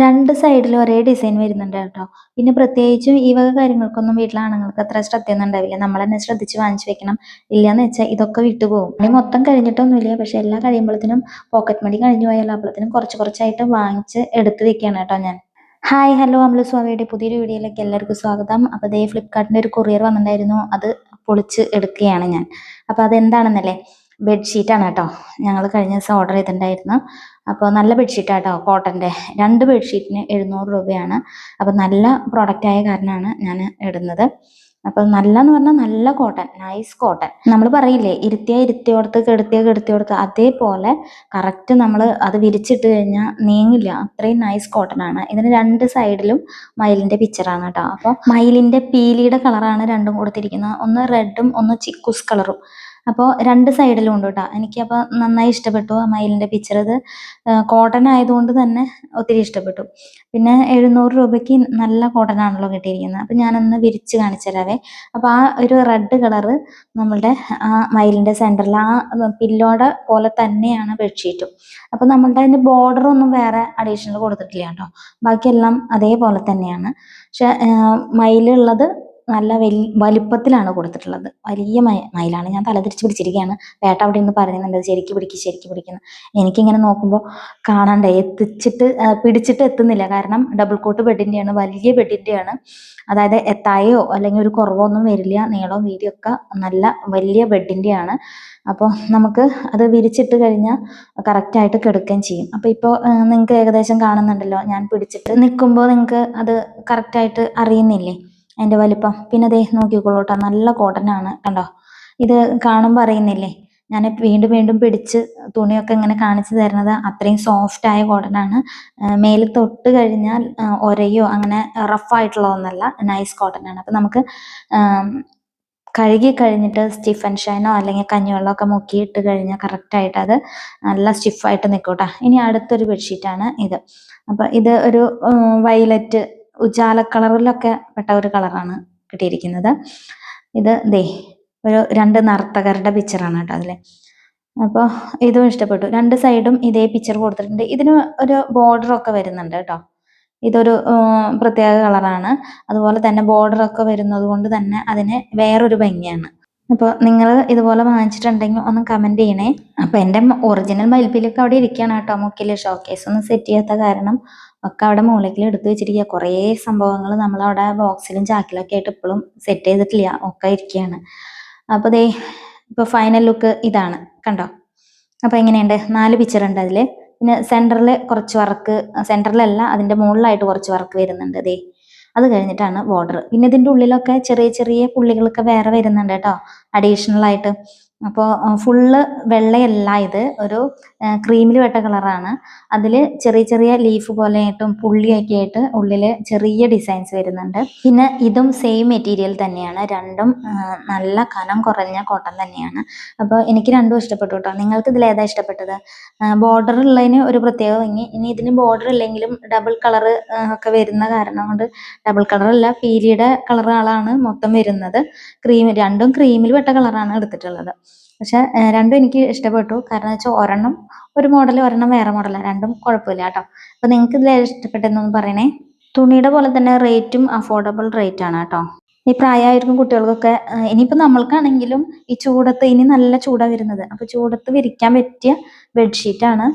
രണ്ട് സൈഡിലും ഒരേ ഡിസൈൻ വരുന്നുണ്ട് കേട്ടോ. പിന്നെ പ്രത്യേകിച്ചും ഈ വക കാര്യങ്ങൾക്കൊന്നും വീട്ടിലെ ആണുങ്ങൾക്ക് അത്ര ശ്രദ്ധയൊന്നും ഉണ്ടാവില്ല. നമ്മൾ തന്നെ ശ്രദ്ധിച്ച് വാങ്ങിച്ചു വെക്കണം. ഇല്ലാന്ന് വെച്ചാൽ ഇതൊക്കെ വിട്ടുപോകും ഇനി മൊത്തം കഴിഞ്ഞിട്ടൊന്നുമില്ല. പക്ഷെ എല്ലാം കഴിയുമ്പോഴത്തേനും പോക്കറ്റ് മണി കഴിഞ്ഞു പോയാലും? അപ്പോഴത്തേനും കുറച്ച് കുറച്ചായിട്ട് വാങ്ങിച്ച് എടുത്ത് വെക്കുകയാണ് കേട്ടോ ഞാൻ. ഹായ് ഹലോ അമല സ്വാമിയുടെ പുതിയൊരു വീഡിയോയിലേക്ക് എല്ലാവർക്കും സ്വാഗതം. അപ്പോൾ ദേ ഫ്ലിപ്കാർട്ടിന്റെ ഒരു കൊറിയർ വന്നിട്ടുണ്ടായിരുന്നു. അത് പൊളിച്ച് എടുക്കുകയാണ് ഞാൻ. അപ്പോൾ അതെന്താണെന്നല്ലേ? ബെഡ്ഷീറ്റാണ് കേട്ടോ. ഞങ്ങൾ കഴിഞ്ഞ ദിവസം ഓർഡർ ചെയ്തിട്ടുണ്ടായിരുന്നു. അപ്പോൾ നല്ല ബെഡ്ഷീറ്റാണ് കേട്ടോ കോട്ടന്റെ രണ്ട് ബെഡ്ഷീറ്റിന് എഴുന്നൂറ് രൂപയാണ്. അപ്പോൾ നല്ല പ്രോഡക്റ്റ് ആയ കാരണമാണ് ഞാൻ ഇടുന്നത്. അപ്പോൾ നല്ല എന്ന് പറഞ്ഞാൽ നല്ല കോട്ടൺ നൈസ് കോട്ടൺ നമ്മൾ പറയില്ലേ ഇരുത്തിയ ഇരുത്തിയോടത്ത് കെടുത്തിയ കെടുത്തിയോടത്ത് അതേപോലെ കറക്റ്റ് നമ്മൾ അത് വിരിച്ചിട്ട് കഴിഞ്ഞാൽ നീങ്ങില്ല. അത്രയും നൈസ് കോട്ടൺ ആണ്. ഇതിന് രണ്ട് സൈഡിലും മയിലിന്റെ പിക്ചറാണ് കേട്ടോ. അപ്പോൾ മയിലിന്റെ പീലിയുടെ കളറാണ് രണ്ടും കൊടുത്തിരിക്കുന്നത്. ഒന്ന് റെഡും ഒന്ന് ചിക്കുസ് കളറും അപ്പോൾ രണ്ട് സൈഡിലും ഉണ്ട് കേട്ടോ എനിക്കപ്പോൾ നന്നായി ഇഷ്ടപ്പെട്ടു ആ മയിലിന്റെ പിക്ചർ ഇത്. കോട്ടൺ ആയതുകൊണ്ട് തന്നെ ഒത്തിരി ഇഷ്ടപ്പെട്ടു. പിന്നെ എഴുന്നൂറ് രൂപയ്ക്ക് നല്ല കോട്ടൺ ആണല്ലോ കിട്ടിയിരിക്കുന്നത്. അപ്പം ഞാനൊന്ന് വിരിച്ച് കാണിച്ചു തരാവേ. അപ്പോൾ ആ ഒരു റെഡ് കളറ് നമ്മളുടെ ആ മയിലിന്റെ സെന്ററിൽ ആ പില്ലോടെ പോലെ തന്നെയാണ് ബെഡ്ഷീറ്റും അപ്പോൾ നമ്മളുടെ അതിന്റെ ബോർഡർ ഒന്നും വേറെ അഡീഷണൽ കൊടുത്തിട്ടില്ല കേട്ടോ. ബാക്കിയെല്ലാം അതേപോലെ തന്നെയാണ്. പക്ഷെ മയിലുള്ളത് നല്ല വലി വലിപ്പത്തിലാണ് കൊടുത്തിട്ടുള്ളത്. വലിയ മയിലാണ്. ഞാൻ തലതിരിച്ച് പിടിച്ചിരിക്കുകയാണ്. വേട്ട അവിടെ നിന്ന് പറയുന്നുണ്ട് ശരിക്ക് പിടിക്ക് ശരിക്ക് പിടിക്കുന്നു എനിക്കിങ്ങനെ നോക്കുമ്പോൾ കാണണ്ട? എത്തിച്ചിട്ട് പിടിച്ചിട്ട് എത്തുന്നില്ല. കാരണം ഡബിൾ കോട്ട് ബെഡിന്റെയാണ് വലിയ ബെഡിന്റെയാണ് അതായത് എത്തായോ അല്ലെങ്കിൽ ഒരു കുറവോ ഒന്നും വരില്ല. നീളവും വീതിയും ഒക്കെ നല്ല വലിയ ബെഡിന്റെയാണ് അപ്പോൾ നമുക്ക് അത് വിരിച്ചിട്ട് കഴിഞ്ഞാൽ കറക്റ്റായിട്ട് കിടക്കുകയും ചെയ്യും. അപ്പോൾ ഇപ്പോൾ നിങ്ങൾക്ക് ഏകദേശം കാണുന്നുണ്ടല്ലോ. ഞാൻ പിടിച്ചിട്ട് നിൽക്കുമ്പോൾ നിങ്ങൾക്ക് അത് കറക്റ്റായിട്ട് അറിയുന്നില്ലേ? അതിന്റെ വലിപ്പം. പിന്നെ ദേ നോക്കിക്കോളൂട്ടോ. നല്ല കോട്ടൺ ആണ് കണ്ടോ? ഇത് കാണുമ്പോൾ അറിയുന്നില്ലേ? ഞാൻ വീണ്ടും വീണ്ടും പിടിച്ച് തുണിയൊക്കെ ഇങ്ങനെ കാണിച്ചു തരുന്നത് അത്രയും സോഫ്റ്റ് ആയ കോട്ടൺ ആണ്. മേലിൽ തൊട്ട് കഴിഞ്ഞാൽ ഒരയോ അങ്ങനെ റഫ് ആയിട്ടുള്ളതൊന്നല്ല നൈസ് ആണ്. അപ്പം നമുക്ക് കഴുകി കഴിഞ്ഞിട്ട് സ്റ്റിഫൻ ഷൈനോ അല്ലെങ്കിൽ കഞ്ഞിവെള്ളമൊക്കെ മുക്കിയിട്ട് കഴിഞ്ഞാൽ കറക്റ്റായിട്ട് അത് നല്ല സ്റ്റിഫായിട്ട് നിൽക്കൂട്ടാ ഇനി അടുത്തൊരു ബെഡ്ഷീറ്റാണ് ഇത്. അപ്പം ഇത് ഒരു വയലറ്റ് ഉജാല കളറിലൊക്കെ പെട്ട ഒരു കളറാണ് കിട്ടിയിരിക്കുന്നത്. ഇത് ദേ ഒരു രണ്ട് നർത്തകരുടെ പിക്ചറാണ് കേട്ടോ അതിൽ അപ്പോൾ ഇതും ഇഷ്ടപ്പെട്ടു. രണ്ട് സൈഡും ഇതേ പിക്ചർ കൊടുത്തിട്ടുണ്ട്. ഇതിന് ഒരു ബോർഡറൊക്കെ വരുന്നുണ്ട് കേട്ടോ. ഇതൊരു പ്രത്യേക കളറാണ്. അതുപോലെ തന്നെ ബോർഡറൊക്കെ വരുന്നത് കൊണ്ട് തന്നെ അതിന് വേറൊരു ഭംഗിയാണ്. അപ്പോൾ നിങ്ങൾ ഇതുപോലെ വാങ്ങിച്ചിട്ടുണ്ടെങ്കിൽ ഒന്ന് കമന്റ് ചെയ്യണേ. അപ്പോൾ എന്റെ ഒറിജിനൽ മയിൽപ്പീലൊക്കെ അവിടെ ഇരിക്കുകയാണ് കേട്ടോ മുക്കിൽ ഷോക്കേസ് ഒന്നും സെറ്റ് ചെയ്യാത്ത കാരണം ഒക്കെ അവിടെ മൂലയ്ക്കിൽ എടുത്തു വെച്ചിരിക്കുക. കുറേ സംഭവങ്ങൾ നമ്മളവിടെ ബോക്സിലും ചാക്കിലൊക്കെ ആയിട്ട് ഇപ്പോഴും സെറ്റ് ചെയ്തിട്ടില്ല. ഒക്കെ ഇരിക്കുകയാണ്. അപ്പോൾ ദേ ഇപ്പോൾ ഫൈനൽ ലുക്ക് ഇതാണ് കണ്ടോ? അപ്പോൾ എങ്ങനെയുണ്ട്? നാല് പിക്ചർ ഉണ്ട് അതിൽ പിന്നെ സെന്ററിൽ കുറച്ച് വർക്ക് സെന്ററിലല്ല അതിന്റെ മുകളിലായിട്ട് കുറച്ച് വർക്ക് വരുന്നുണ്ട് ദേ. അത് കഴിഞ്ഞിട്ടാണ് ബോർഡർ പിന്നെ ഇതിന്റെ ഉള്ളിലൊക്കെ ചെറിയ ചെറിയ പുള്ളികളൊക്കെ വേറെ വരുന്നുണ്ട് കേട്ടോ. അഡീഷണൽ ആയിട്ട് അപ്പോൾ ഫുള്ള് വെള്ളയല്ല ഇത്. ഒരു ക്രീമിൽ വെട്ട കളറാണ്. അതിൽ ചെറിയ ചെറിയ ലീഫ് പോലെയായിട്ടും പുള്ളിയൊക്കെ ആയിട്ട് ഉള്ളിൽ ചെറിയ ഡിസൈൻസ് വരുന്നുണ്ട്. പിന്നെ ഇതും സെയിം മെറ്റീരിയൽ തന്നെയാണ്. രണ്ടും നല്ല കനം കുറഞ്ഞ കോട്ടൺ തന്നെയാണ്. അപ്പോൾ എനിക്ക് രണ്ടും ഇഷ്ടപ്പെട്ടു കേട്ടോ നിങ്ങൾക്ക് ഇതിൽ ഏതാ ഇഷ്ടപ്പെട്ടത്? ബോർഡർ ഉള്ളതിന് ഒരു പ്രത്യേക ഭംഗി ഇനി ഇതിന് ബോർഡർ ഇല്ലെങ്കിലും ഡബിൾ കളർ ഒക്കെ വരുന്ന കാരണം കൊണ്ട് ഡബിൾ കളറല്ല പീലിയുടെ കളറുകളാണ് മൊത്തം വരുന്നത്. ക്രീം രണ്ടും ക്രീമിൽ വെട്ട കളറാണ് എടുത്തിട്ടുള്ളത്. പക്ഷെ രണ്ടും എനിക്ക് ഇഷ്ടപ്പെട്ടു. കാരണം വെച്ചാൽ ഒരെണ്ണം ഒരു മോഡൽ ഒരെണ്ണം വേറെ മോഡലാണ് രണ്ടും കുഴപ്പമില്ല കേട്ടോ. അപ്പോൾ നിങ്ങൾക്ക് ഇതിൽ ഇഷ്ടപ്പെട്ടെന്നൊന്ന് പറയണേ. തുണിയുടെ പോലെ തന്നെ റേറ്റും അഫോർഡബിൾ റേറ്റ് ആണ് കേട്ടോ. ഈ പ്രായമായിരിക്കും കുട്ടികൾക്കൊക്കെ ഇനിയിപ്പോൾ നമ്മൾക്കാണെങ്കിലും ഈ ചൂടത്ത് ഇനി നല്ല ചൂടാണ് വരുന്നത്. അപ്പോൾ ചൂടത്ത് വിരിക്കാൻ പറ്റിയ ബെഡ്ഷീറ്റാണ്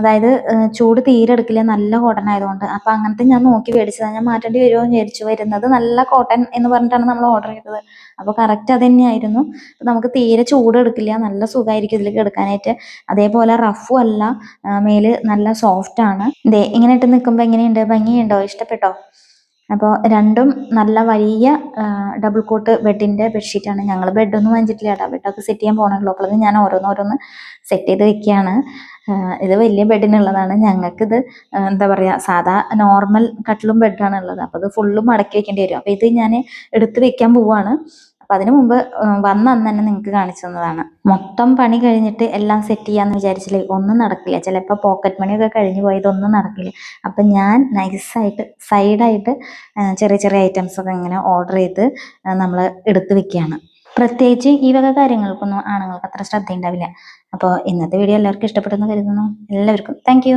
അതായത് ചൂട് തീരെ എടുക്കില്ല നല്ല കോട്ടൺ ആയതുകൊണ്ട്. അപ്പൊ അങ്ങനത്തെ ഞാൻ നോക്കി മേടിച്ചതാണ് ഞാൻ മാറ്റേണ്ടി വരുമോ എന്ന് വിചാരിച്ചു. വരുന്നത് നല്ല കോട്ടൺ എന്ന് പറഞ്ഞിട്ടാണ് നമ്മൾ ഓർഡർ ചെയ്തത്. അപ്പോൾ കറക്റ്റ് അത് തന്നെയായിരുന്നു. നമുക്ക് തീരെ ചൂട് എടുക്കില്ല നല്ല സുഖമായിരിക്കും ഇതിലേക്ക് എടുക്കാനായിട്ട്. അതേപോലെ റഫും അല്ല മേൽ നല്ല സോഫ്റ്റ് ആണ്. ഇതേ ഇങ്ങനെ ഇട്ട് നിൽക്കുമ്പോൾ എങ്ങനെയുണ്ട്? ഭംഗിയുണ്ടോ? ഇഷ്ടപ്പെട്ടോ? അപ്പോൾ രണ്ടും നല്ല വലിയ ഡബിൾ കോട്ട് ബെഡിന്റെ ബെഡ്ഷീറ്റാണ് ഞങ്ങൾ ബെഡൊന്നും വാങ്ങിച്ചിട്ടില്ല കേട്ടോ. ബെഡൊക്കെ സെറ്റ് ചെയ്യാൻ പോകണമല്ലോ അപ്പോൾ ഞാൻ ഓരോന്നോരോന്ന് സെറ്റ് ചെയ്ത് വെക്കുകയാണ്. ഇത് വലിയ ബെഡിനുള്ളതാണ് ഞങ്ങൾക്കിത് എന്താ പറയുക സാധാ നോർമൽ കട്ടിലും ബെഡാണ് ഉള്ളത് അപ്പോൾ ഇത് ഫുള്ളും മടക്കി വെക്കേണ്ടി വരും. അപ്പോൾ ഇത് ഞാൻ എടുത്ത് വെക്കാൻ പോവാണ്. അപ്പം അതിനു മുമ്പ് വന്ന അന്ന് തന്നെ നിങ്ങൾക്ക് കാണിച്ചു തന്നതാണ്. മൊത്തം പണി കഴിഞ്ഞിട്ട് എല്ലാം സെറ്റ് ചെയ്യാന്ന് വിചാരിച്ചില്ലേ? ഒന്നും നടക്കില്ല. ചിലപ്പോൾ പോക്കറ്റ് മണിയൊക്കെ കഴിഞ്ഞു പോയതൊന്നും നടക്കില്ല. അപ്പം ഞാൻ നൈസായിട്ട് സൈഡായിട്ട് ചെറിയ ചെറിയ ഐറ്റംസ് ഒക്കെ ഇങ്ങനെ ഓർഡർ ചെയ്ത് നമ്മൾ എടുത്ത് വെക്കുകയാണ്. പ്രത്യേകിച്ച് ഈ വക കാര്യങ്ങൾക്കൊന്നും ആണുങ്ങൾക്ക് അത്ര ശ്രദ്ധ ഉണ്ടാവില്ല അപ്പോൾ ഇന്നത്തെ വീഡിയോ എല്ലാവർക്കും ഇഷ്ടപ്പെട്ടെന്ന് കരുതുന്നു. എല്ലാവർക്കും താങ്ക്